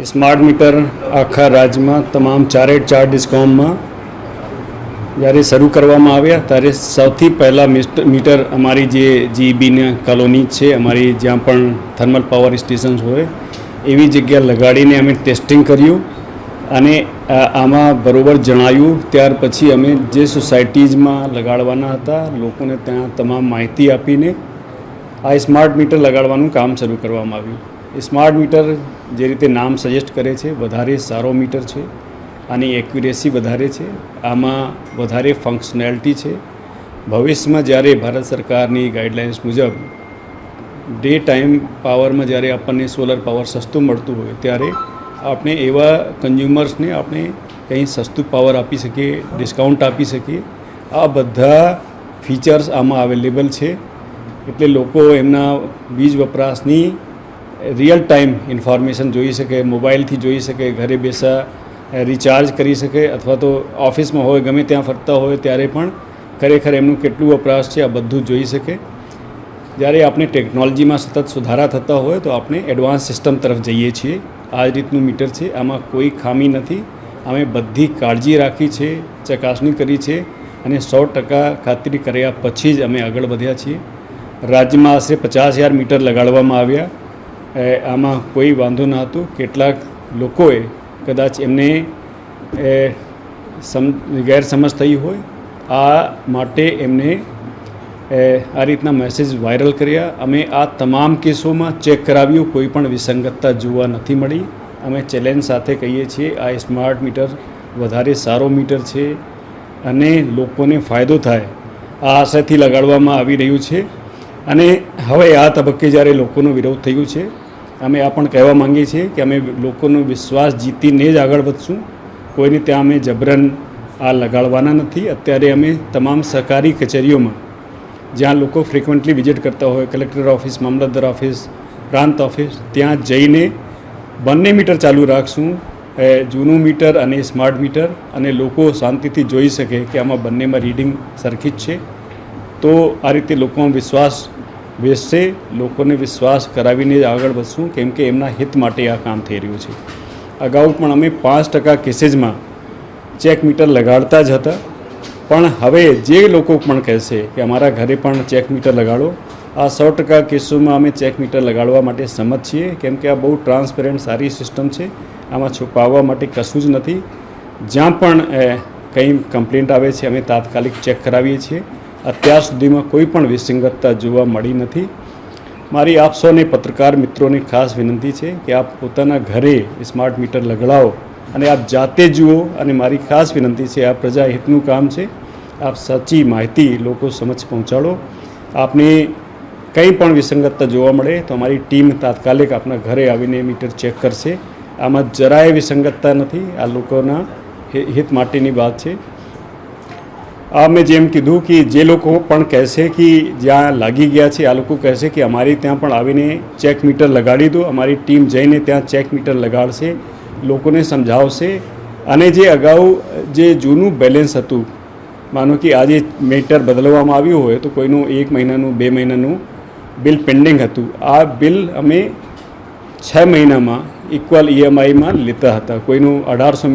Smart meter આખા રાજ્યમાં તમામ ચારે ચાર ડિસ્કોમમાં જ્યારે શરૂ કરવામાં આવ્યા, ત્યારે સૌથી પહેલાં મીટર અમારી જે જીબીની કોલોની છે, અમારી જ્યાં પણ થર્મલ પાવર સ્ટેશન્સ હોય, એવી જગ્યા લગાડીને અમે ટેસ્ટિંગ કર્યું અને આમાં બરોબર જણાયું. ત્યાર પછી અમે જે સોસાયટીઝમાં લગાડવાના હતા, લોકોને ત્યાં તમામ માહિતી આપીને આ સ્માર્ટ મીટર લગાડવાનું કામ શરૂ કરવામાં આવ્યું. સ્માર્ટ મીટર જે રીતે નામ સજેસ્ટ કરે છે, વધારે સારો મીટર છે આની એક્યુરેસી વધારે છે. આમાં વધારે ફંક્શનાલિટી છે. ભવિષ્યમાં જ્યારે ભારત સરકારની ગાઈડલાઇન્સ મુજબ ડે ટાઈમ પાવરમાં જ્યારે આપણને સોલર પાવર સસ્તું મળતું હોય, ત્યારે આપણે એવા કન્ઝ્યુમર્સને આપણે કંઈ સસ્તું પાવર આપી શકીએ ડિસ્કાઉન્ટ આપી શકીએ. આ બધા ફીચર્સ આમાં અવેલેબલ છે. એટલે લોકો એમના વીજ વપરાશની રિયલ ટાઈમ ઇન્ફોર્મેશન જોઈ શકે મોબાઈલથી જોઈ શકે, ઘરે બેસા રિચાર્જ કરી શકે અથવા તો ઓફિસમાં હોય, ગમે ત્યાં ફરતા હોય ત્યારે પણ ખરેખર એમનું કેટલું વપરાશ છે, આ બધું જોઈ શકે. જ્યારે આપણે ટેકનોલોજીમાં સતત સુધારા થતા હોય તો આપણે એડવાન્સ સિસ્ટમ તરફ જઈએ છીએ. આ રીતનું મીટર છે. આમાં કોઈ ખામી નથી. અમે બધી કાળજી રાખી છે, ચકાસણી કરી છે અને સો ટકા ખાતરી કર્યા પછી જ અમે આગળ વધ્યા છીએ. રાજ્યમાં આશરે પચાસ હજાર મીટર લગાડવામાં આવ્યા. આમાં કોઈ વાંધો ન હતો. કેટલાક લોકોએ કદાચ એમને સમ, ગેરસમજ થઈ હોય, આ માટે એમને આ રીતના મેસેજ વાયરલ કર્યા. અમે આ તમામ કેસોમાં ચેક કરાવ્યું. કોઈ પણ વિસંગતતા જોવા નથી મળી. અમે ચેલેન્જ સાથે કહીએ છીએ, આ સ્માર્ટ મીટર વધારે સારો મીટર છે અને લોકોને ફાયદો થાય, આ આશાથી લગાડવામાં આવી રહ્યું છે. અને હવે આ તબક્કે જ્યારે લોકોનો વિરોધ થયું છે અમે આ પણ કહેવા માંગીએ છીએ કે અમે લોકોનો વિશ્વાસ જીતીને જ આગળ વધશું. કોઈને ત્યાં અમે જબરન આ લગાડવાના નથી. અત્યારે અમે તમામ સરકારી કચેરીઓમાં, જ્યાં લોકો ફ્રિકવન્ટલી વિઝિટ કરતા હોય કલેક્ટર ઓફિસ મામલતદાર ઓફિસ પ્રાંત ઓફિસ ત્યાં જઈને બંને મીટર ચાલુ રાખશું. જૂનું મીટર અને સ્માર્ટ મીટર અને લોકો શાંતિથી જોઈ શકે કે આમાં બંનેમાં રીડિંગ સરખી જ છે. તો આ રીતે લોકોમાં વિશ્વાસ બેસશે લોકોને વિશ્વાસ કરાવીને આગળ વધશું, કેમ કે એમના હિત માટે આ કામ થઈ રહ્યું છે. અગાઉ પણ અમે પાંચ ટકા કેસીસમાં ચેક મીટર લગાડતા જ હતા. પણ હવે જે લોકો પણ કહેશે કે અમારા ઘરે પણ ચેક મીટર લગાડો, આ સો ટકા કેસોમાં અમે ચેક મીટર લગાડવા માટે સંમત છીએ, કેમ કે આ બહુ ટ્રાન્સપેરન્ટ સારી સિસ્ટમ છે. આમાં છુપાવવા માટે કશું જ નથી. જ્યાં પણ કંઈ કમ્પ્લેન્ટ આવે છે, અમે તાત્કાલિક ચેક કરાવીએ છીએ. અત્યાર સુધીમાં કોઈ પણ વિસંગતતા જોવા મળી નથી. મારી આપ સૌને પત્રકાર મિત્રોને ખાસ વિનંતી છે કે આપ પોતાના ઘરે સ્માર્ટ મીટર લગાડાવો અને આપ જાતે જુઓ અને મારી ખાસ વિનંતી છે, આ પ્રજાહિતનું કામ છે. આપ સાચી માહિતી લોકો સમક્ષ પહોંચાડો. આપને કંઈ પણ વિસંગતતા જોવા મળે તો અમારી ટીમ તાત્કાલિક આપના ઘરે આવીને મીટર ચેક કરશે. આમાં જરાય વિસંગતતા નથી. આ લોકોના હિત માટેની વાત છે. મેં જેમ કીધું કે જે લોકો પણ કહેશે કે જ્યાં લાગી ગયા છે, આ લોકો કહેશે કે અમારી ત્યાં પણ આવીને ચેક મીટર લગાડી દો, અમારી ટીમ જઈને ત્યાં ચેક મીટર લગાડશે, લોકોને સમજાવશે. અને જે અગાઉ જે જૂનું બેલેન્સ હતું, માનો કે આજે મીટર બદલવામાં આવ્યું હોય તો કોઈનું એક મહિનાનું, બે મહિનાનું બિલ પેન્ડિંગ હતું. આ બિલ અમે છ મહિનામાં ઇક્વલ ઈએમઆઈમાં લેતા હતા. કોઈનું અઢારસો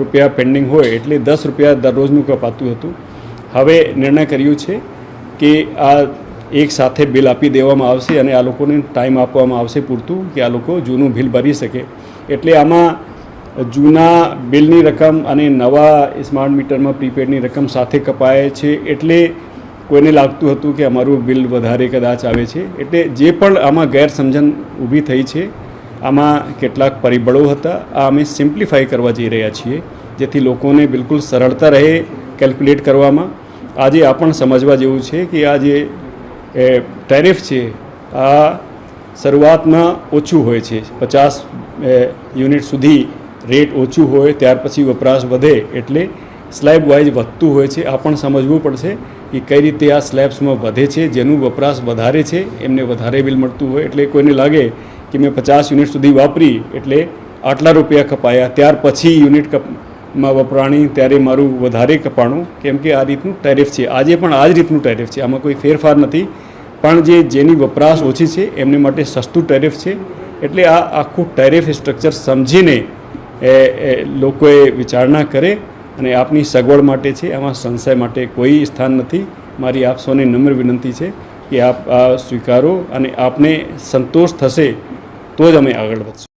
રૂપિયા પેન્ડિંગ હોય એટલે દસ રૂપિયા દરરોજનું કપાતું હતું. હવે નિર્ણય કર્યું છે કે આ એક સાથે બિલ આપી દેવામાં આવશે અને આ લોકોને ટાઈમ આપવામાં આવશે પૂરતું કે આ લોકો જૂનું બિલ ભરી શકે. એટલે આમાં જૂના બિલની રકમ અને નવા સ્માર્ટ મીટરમાં પ્રીપેડની રકમ સાથે કપાય છે એટલે કોઈને લાગતું હતું કે અમારું બિલ વધારે કદાચ આવે છે. એટલે જે પણ આમાં ગેરસમજણ ઊભી થઈ છે, આમાં કેટલાક પરિબળો હતા. આ અમે સિમ્પ્લિફાઈ કરવા જઈ રહ્યા છીએ, જેથી લોકોને બિલકુલ સરળતા રહે કેલ્ક્યુલેટ કરવામાં. આજે આ પણ સમજવા જેવું છે કે આ જે ટેરિફ છે, આ શરૂઆતમાં ઓછું હોય છે. પચાસ યુનિટ સુધી રેટ ઓછું હોય, ત્યાર પછી વપરાશ વધે એટલે સ્લેબ વાઇઝ વધતું હોય છે. આ પણ સમજવું પડશે કે કઈ રીતે આ સ્લેબ્સમાં વધે છે, જેનું વપરાશ વધારે છે, એમને વધારે બિલ મળતું હોય. એટલે કોઈને લાગે કે મેં પચાસ યુનિટ સુધી વાપરી, એટલે આટલા રૂપિયા કપાયા, ત્યાર પછી યુનિટ માં વપરાણી ત્યારે મારું વધારે કપાણું, કેમ કે આ રીતનું ટેરિફ છે. આજે પણ આ જ રીતનું ટેરિફ છે. આમાં કોઈ ફેરફાર નથી. પણ જે જેની વપરાશ ઓછી છે, એમને માટે સસ્તું ટેરિફ છે. એટલે આ આખું ટેરિફ સ્ટ્રક્ચર સમજીને એ લોકોએ વિચારણા કરે અને આપની સગવડ માટે છે. આમાં સંશય માટે કોઈ સ્થાન નથી. મારી આપ સૌને નમ્ર વિનંતી છે કે આપ આ સ્વીકારો અને આપને સંતોષ થશે તો જ અમે આગળ વધશું.